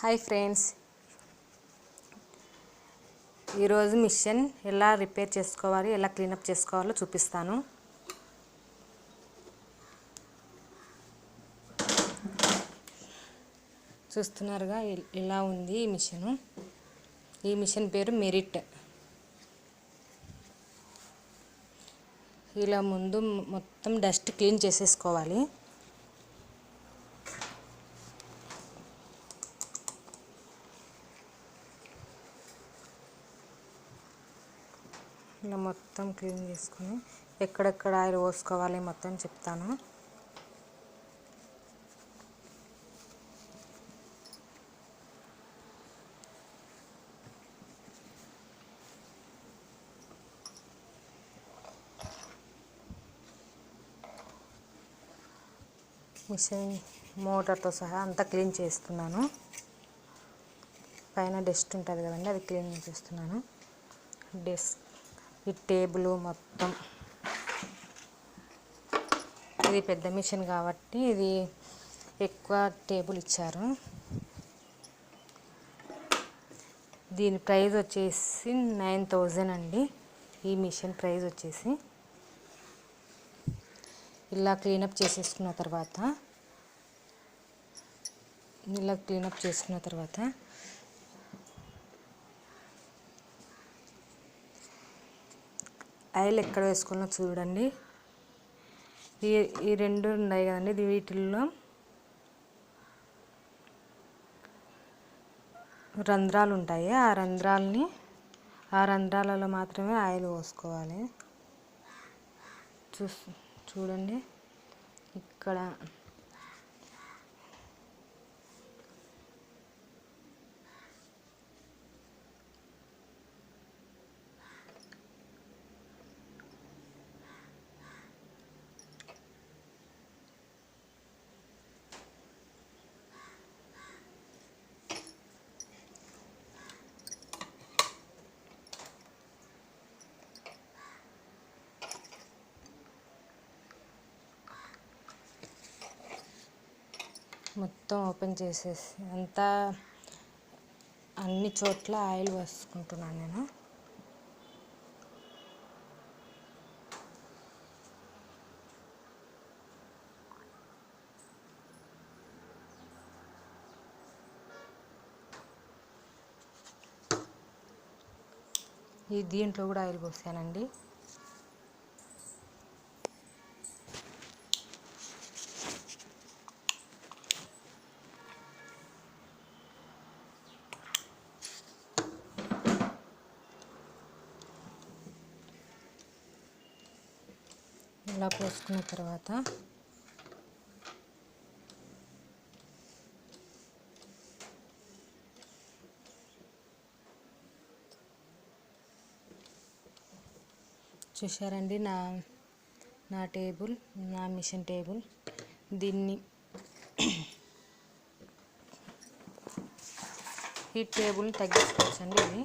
Hi friends. ఈరోజు machine ఎలా repair చేసుకోవాలి ఎలా క్లీనప్ చేసుకోవాలో చూపిస్తాను. చూస్తున్నారుగా ఇలా ఉంది ఈ మిషను. ఈ మిషన్ పేరు మెరిట్. ఇలా ముందు మొత్తం డస్ట్ క్లీన్ చేసేసుకోవాలి. ఇలా మొత్తం క్లీన్ చేసుకుని ఎక్కడెక్కడ ఆయిల్ పోసుకోవాలి మొత్తం చెప్తాను. మిషన్ మోటార్తో సహా అంతా క్లీన్ చేస్తున్నాను. పైన డస్ట్ ఉంటుంది కదండి అది క్లీన్ చేస్తున్నాను. డెస్క్ ఈ టేబుల్ మొత్తం. ఇది పెద్ద మిషన్ కాబట్టి ఇది ఎక్కువ టేబుల్ ఇచ్చారు. దీని ప్రైస్ వచ్చేసి నైన్ థౌజండ్ అండి. ఈ మిషన్ ప్రైస్ వచ్చేసి. ఇలా క్లీనప్ చేసేసుకున్న తర్వాత ఇలా క్లీనప్ చేసుకున్న తర్వాత ఆయిల్ ఎక్కడ వేసుకున్నా చూడండి. ఈ ఈ రెండు ఉన్నాయి కదండి వీటిల్లో. రంధ్రాలు ఉంటాయి ఆ రంధ్రాలని ఆ రంధ్రాలలో మాత్రమే ఆయిల్ పోసుకోవాలి. చూ చూడండి. ఇక్కడ మొత్తం ఓపెన్ చేసేసి అంతా అన్ని చోట్ల ఆయిల్ వేసుకుంటున్నాను నేను. ఈ దీంట్లో కూడా ఆయిల్ పోసానండి. ఇలా పోసుకున్న తర్వాత చూశారండి నా నా టేబుల్ నా మిషన్ టేబుల్. దీన్ని ఈ టేబుల్ని తగ్గించుకోవచ్చండి ఇది.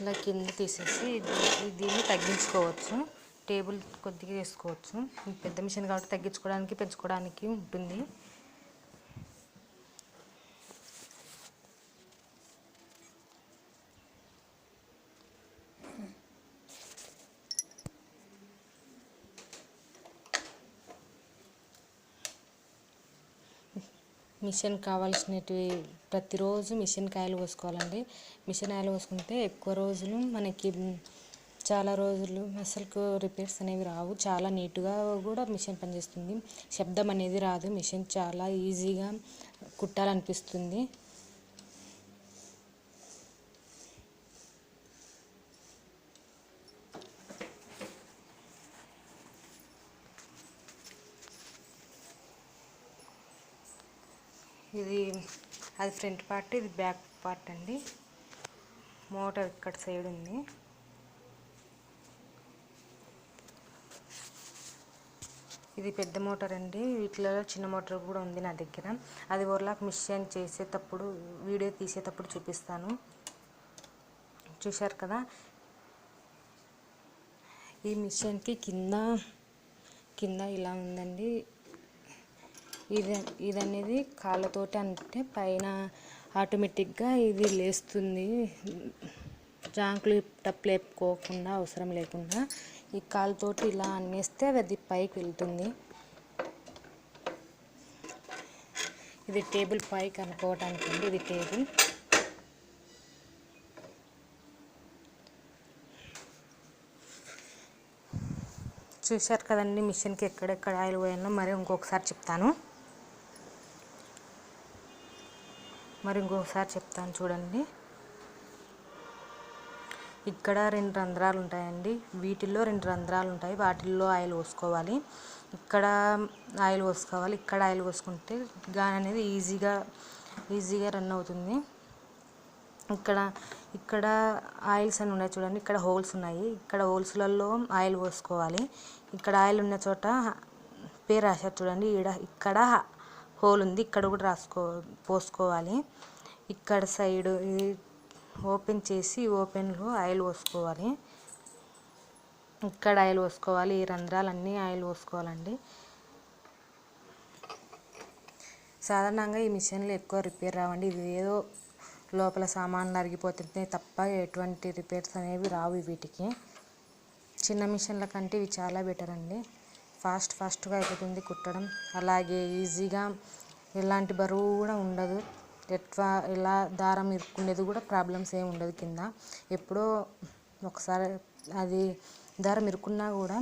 ఇలా కింద తీసేసి దీన్ని తగ్గించుకోవచ్చు. టేబుల్ కొద్దిగా వేసుకోవచ్చు. పెద్ద మిషన్ కాబట్టి తగ్గించుకోవడానికి పెంచుకోవడానికి ఉంటుంది. మిషన్ కావాల్సినవి ప్రతిరోజు మిషన్ కాయలు పోసుకోవాలండి మిషన్ ఆయిల్ పోసుకుంటే ఎక్కువ రోజులు మనకి చాలా రోజులు అసలు రిపేర్స్ అనేవి రావు. చాలా నీట్గా కూడా మిషన్ పనిచేస్తుంది. శబ్దం అనేది రాదు. మిషన్ చాలా ఈజీగా కుట్టాలనిపిస్తుంది. ఇది అది ఫ్రంట్ పార్ట్ ఇది బ్యాక్ పార్ట్ అండి. మోటార్ ఇక్కడ సైడ్ ఉంది. ఇది పెద్ద మోటార్ అండి. వీటిలో చిన్న మోటార్ కూడా ఉంది నా దగ్గర. అది ఓర్లాక్ మిషన్ చేసేటప్పుడు వీడియో తీసేటప్పుడు చూపిస్తాను. చూశారు కదా? ఈ మిషన్కి కింద కింద ఇలా ఉందండి. ఇది ఇది అనేది కాళ్ళతోటి అంటే పైన ఆటోమేటిక్గా ఇది లేస్తుంది. జాంకులు టప్ లేపుకోకుండా అవసరం లేకుండా. ఈ కాలుతోటి ఇలా అన్నేస్తే అది పైకి వెళ్తుంది. ఇది టేబుల్ పైకి అనుకోవటానికి అండి ఇది టేబుల్. చూశారు కదండి మిషన్కి ఎక్కడెక్కడ ఆయిల్ పోయాలో మరి ఇంకొకసారి చెప్తాను. మరి ఇంకొకసారి చెప్తాను చూడండి. ఇక్కడ రెండు రంధ్రాలు ఉంటాయండి. వీటిల్లో రెండు రంధ్రాలు ఉంటాయి. వాటిల్లో ఆయిల్ పోసుకోవాలి. ఇక్కడ ఆయిల్ పోసుకోవాలి. ఇక్కడ ఆయిల్ పోసుకుంటే గాని అనేది ఈజీగా ఈజీగా రన్ అవుతుంది. ఇక్కడ ఇక్కడ ఆయిల్స్ అని ఉన్నాయి చూడండి. ఇక్కడ హోల్స్ ఉన్నాయి. ఇక్కడ హోల్స్లలో ఆయిల్ పోసుకోవాలి. ఇక్కడ ఆయిల్ ఉన్న చోట పేరు రాశారు చూడండి. ఈడ ఇక్కడ హోల్ ఉంది. ఇక్కడ కూడా రాసుకో పోసుకోవాలి. ఇక్కడ సైడ్ ఓపెన్ చేసి ఓపెన్లో ఆయిల్ పోసుకోవాలి. ఇక్కడ ఆయిల్ పోసుకోవాలి ఈ రంధ్రాలన్నీ ఆయిల్ పోసుకోవాలండి. సాధారణంగా ఈ మిషన్లు ఎక్కువ రిపేర్ రావండి. ఇది ఏదో లోపల సామాన్లు అరిగిపోతుంటే తప్ప ఎటువంటి రిపేర్స్ అనేవి రావు వీటికి. చిన్న మిషన్ల కంటే ఇవి చాలా బెటర్ అండి. ఫాస్ట్ ఫాస్ట్గా అయిపోతుంది కుట్టడం. అలాగే ఈజీగా ఎలాంటి బరువు కూడా ఉండదు. ఎట్లా ఎలా దారం ఇరుక్కునేది కూడా ప్రాబ్లమ్స్ ఏమి ఉండదు కింద. ఎప్పుడో ఒకసారి అది దారం ఇరుక్కున్నా కూడా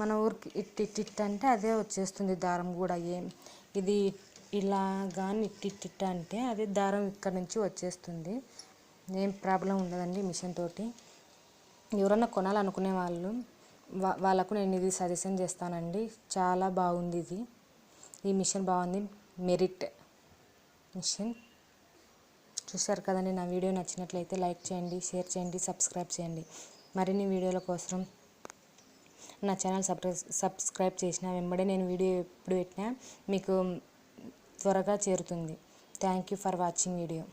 మన ఊరికి ఇట్ ఇట్ ఇట్ అంటే అదే వచ్చేస్తుంది దారం కూడా. ఏం ఇది ఇలా కానీ ఇట్ ఇట్ ఇట్ అంటే అదే దారం ఇక్కడ నుంచి వచ్చేస్తుంది. ఏం ప్రాబ్లం ఉండదండి మిషన్ తోటి. ఎవరన్నా కొనాలనుకునే వాళ్ళు వా వాళ్ళకు నేను ఇది సజెషన్ చేస్తానండి. చాలా బాగుంది ఇది. ఈ మిషన్ బాగుంది. మెరిట్ మిషన్ చూశారు కదండి నా వీడియో నచ్చినట్లయితే లైక్ చేయండి షేర్ చేయండి సబ్స్క్రైబ్ చేయండి. మరిన్ని వీడియోల కోసం నా ఛానల్ సబ్స్క్రైబ్ సబ్స్క్రైబ్ చేసిన వెంబడే నేను వీడియో ఎప్పుడు పెట్టినా మీకు త్వరగా చేరుతుంది. Thank you for watching video.